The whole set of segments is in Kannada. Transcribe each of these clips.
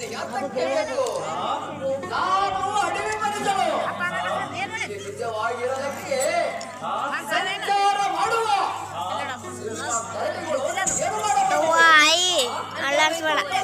ನಾನು ಸಂಚಾರ ಮಾಡುವ ಏನು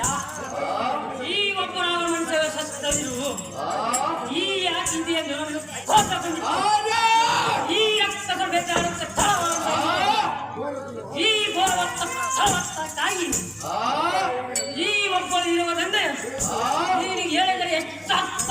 ರಾವಣಯ್ಯ ಈ ಒಬ್ಬ ರಾವಣ ಸತ್ತರು ಈ ಯಾಕಿದೆಯ ಈ ಈ ತಾಯಿ. ಈ ಒಬ್ಬರು ಇರುವುದಂದ್ರೆ ನೀನು ಹೇಳಿದರೆ ಎಷ್ಟು ಅರ್ಥ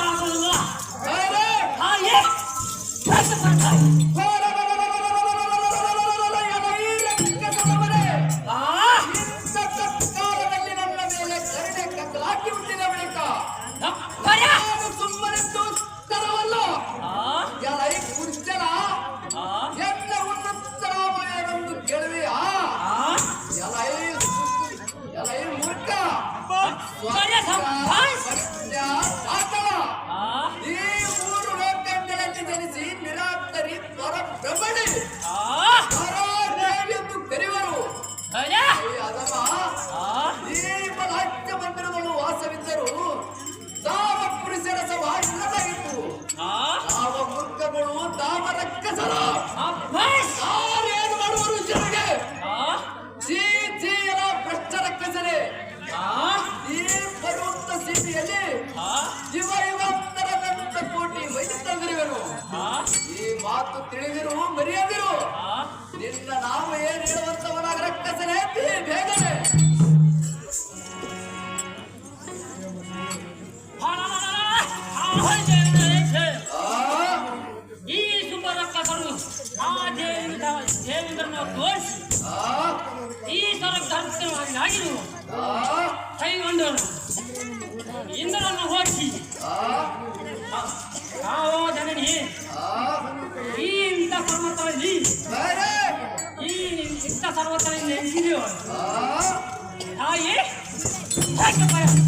ಈ ಸುಬ್ಬರಕ್ಕರು ಆ ದೇವಿದ ದೇವಿದರನ್ನು ತೋರಿಸಿ ಈ ಸರ ಧರ್ಮವನ್ನು ಆಗಿರುವ ಕೈಗೊಂಡರು ಇಂದ್ರನ್ನು ಹೋಗಿ ನಾವು ಜನನಿ ಈ ಇಂಥ ಪರ್ವತದಲ್ಲಿ ಈ ಇಂಥ ಪರ್ವತದಲ್ಲಿ ನೆನೆಸಿದೆವು ತಾಯಿ ಹೇಗೆ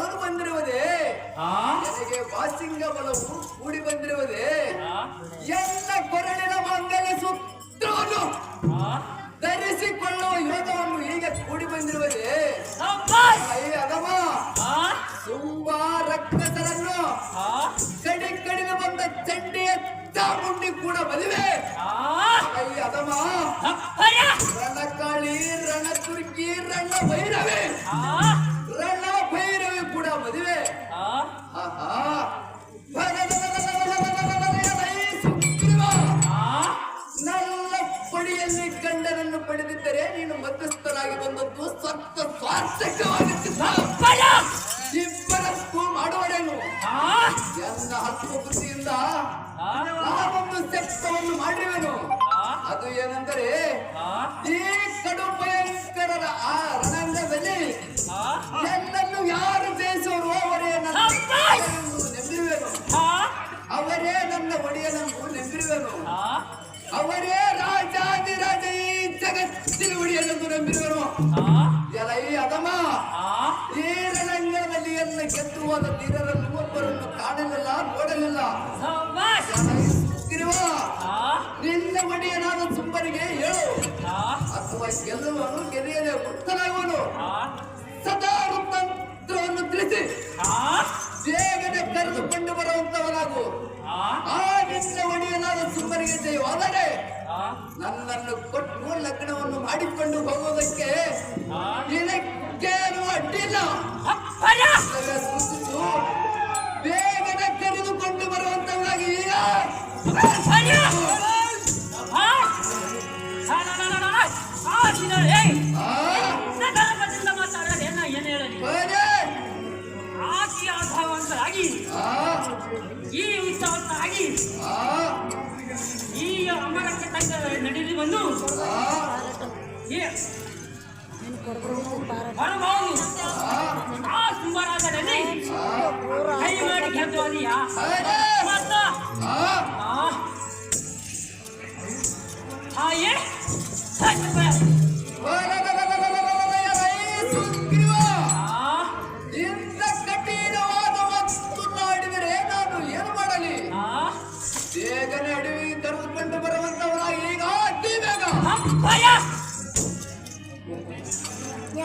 ಯಾವುದು ಬಂದಿರುವುದೇ ನನಗೆ ವಾಸಿಂಗ ಬಲವು ಕೂಡಿ ಬಂದಿರುವುದೇ ಎಲ್ಲ ಕೊರಳಿನ ಮಂಗಲ ಸುತ್ತೋನು ಧರಿಸಿಕೊಳ್ಳುವ ಯೋಗವನ್ನು ಈಗ ಕೂಡಿ ಬಂದಿರುವುದೇ ಅದಮ್ಮ ತುಂಬಾ ರಕ್ತಸರನ್ನು ಕಡಿ ಕಡಿದು ಬಂದ ಚಂಡಿಯ ಚಾಮುಂಡಿ ಕೂಡ ಬದುವೆ ಅದಮ್ಮ ರಣಕಾಳಿ ರಣತುರ್ಕಿ ರಣ ಭೈರವೇ ಆಗಿ ಬಂದದ್ದು ಸತ್ತ ಸ್ವಾರ್ಥಕವಾಗಿತ್ತು ಇಬ್ಬರಷ್ಟು ಮಾಡುವಡೆನು ಎಲ್ಲ ಹತ್ತು ಬುದ್ಧಿಯಿಂದ ಒಂದು ಶಕ್ತವನ್ನು ಮಾಡಿರುವೆನು. ಅದು ಏನೆಂದರೆ ಈ ಕಡು ಭಯಂಕರರ ಆ? ರಣಾಂಗದಲ್ಲಿ ನನ್ನನ್ನು ಯಾರು ಬೇಯಿಸುವರು ಅವರೇ ನನ್ನ ನೆಮ್ಮಿರುವೆನು. ಅವರೇ ನನ್ನ ಒಡೆಯನನ್ನು ನೆಮ್ಮಿರುವೆನು. ಅವರೇ ರಾಜಾದಿರಾಜ ನಂಬಿದನು ಅದಮ್ಮ ಏರಳಂಗದಲ್ಲಿ ಎಲ್ಲ ಗೆದ್ದು ಹೋದ ತೀರರಲ್ಲಿ ಒಬ್ಬರನ್ನು ಕಾಣಲಿಲ್ಲ ನೋಡಲಿಲ್ಲ. ನಿನ್ನ ಒಡೆಯ ನಾನು ತುಂಬರಿಗೆ ಹೇಳು. ಅಥವಾ ಗೆಲ್ಲುವನು ಗೆರೆಯಲೇ ಮುಕ್ತನಾಗುವನು ಸದಾ ವೃತ್ತಾಂತರವನ್ನು ತಿಳಿಸಿ. ಬೇಗನೆ ಕರೆದುಕೊಂಡು ಬರುವಂತವನಾಗು. ಆ? ನಿನ್ನ ಒಡೆಯ ನಾನು ತುಂಬರಿಗೆ ಜಯವಾದರೆ ನನ್ನನ್ನು ಕೊಟ್ಟು ಲಗ್ನವನ್ನು ಮಾಡಿಕೊಂಡು ಹೋಗುವುದಕ್ಕೆ ನಿನಕ್ಕೇನು ಅಡ್ಡಿಲ್ಲ? ಸೂಚಿಸು ಬೇಗನೆ ಕರೆದುಕೊಂಡು ಬರುವಂತವಾಗಿ ಈಗ ಪಾರಟ ನಡೀಲಿ ಬಂದು ಆ ಕುಂಭರಾಜದಲ್ಲಿ ಕೈ ಮಾಡಿ ಗೆದ್ದು ಅದೀಯಾ ಮತ್ತ ಹಾಯೇ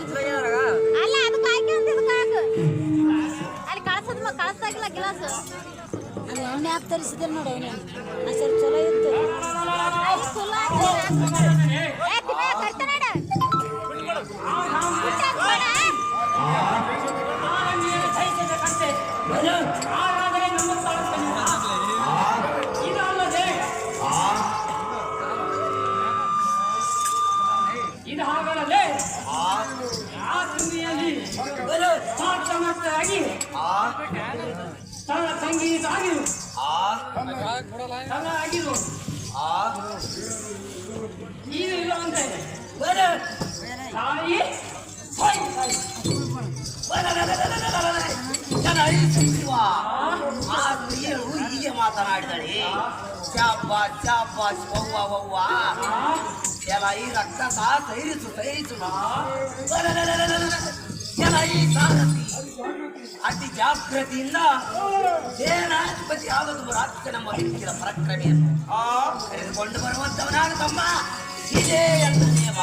ಅಲ್ಲ ಅದಕ್ಕೆ ಹಾಕಿ ಅಂತ ಹಾಕು ಅಲ್ಲಿ ಕಳ್ಸದ್ ಕಳ್ಸಾಗಿಲ್ಲ ಗಿಲಾಸ್ ಅಲ್ಲಿ ಎಣ್ಣೆ ಹಾಕಿ ತರಿಸಿದ್ರೆ ನೋಡು ಅವನು ಅಸರ್ ಚಲೋ ಇತ್ತು ಅಲ್ಲಿ. ಏ. ಆಗಿರು. ಇದು ಇಲ್ಲ ತಾಯಿ? ಹೋಯ್. ಹೀಗೆ ಮಾತನಾಡಿದಳೆ. ಚಾಪ ಚಾಪ ಅವ್ವ ಅವ್ವ ಎಲ್ಲ ಈ ರಕ್ತ ಸಹ ಸೈರಿಸು ಸೈರಿಸು ಎಲ್ಲ ಈ ಸಾರಥಿ ಅತಿ ಜಾಗೃತಿಯಿಂದ ಸೇನಾಧಿಪತಿ ಆಗೋದು ರಾಜ್ಯ ನಮ್ಮ ವ್ಯಕ್ತಿಗಳ ಪರಾಕ್ರಮಿಯನ್ನು ಕರೆದುಕೊಂಡು ಬರುವಂತವನಾಗ ತಮ್ಮ ಇದೇ ಅಂತ ನಿಯಮ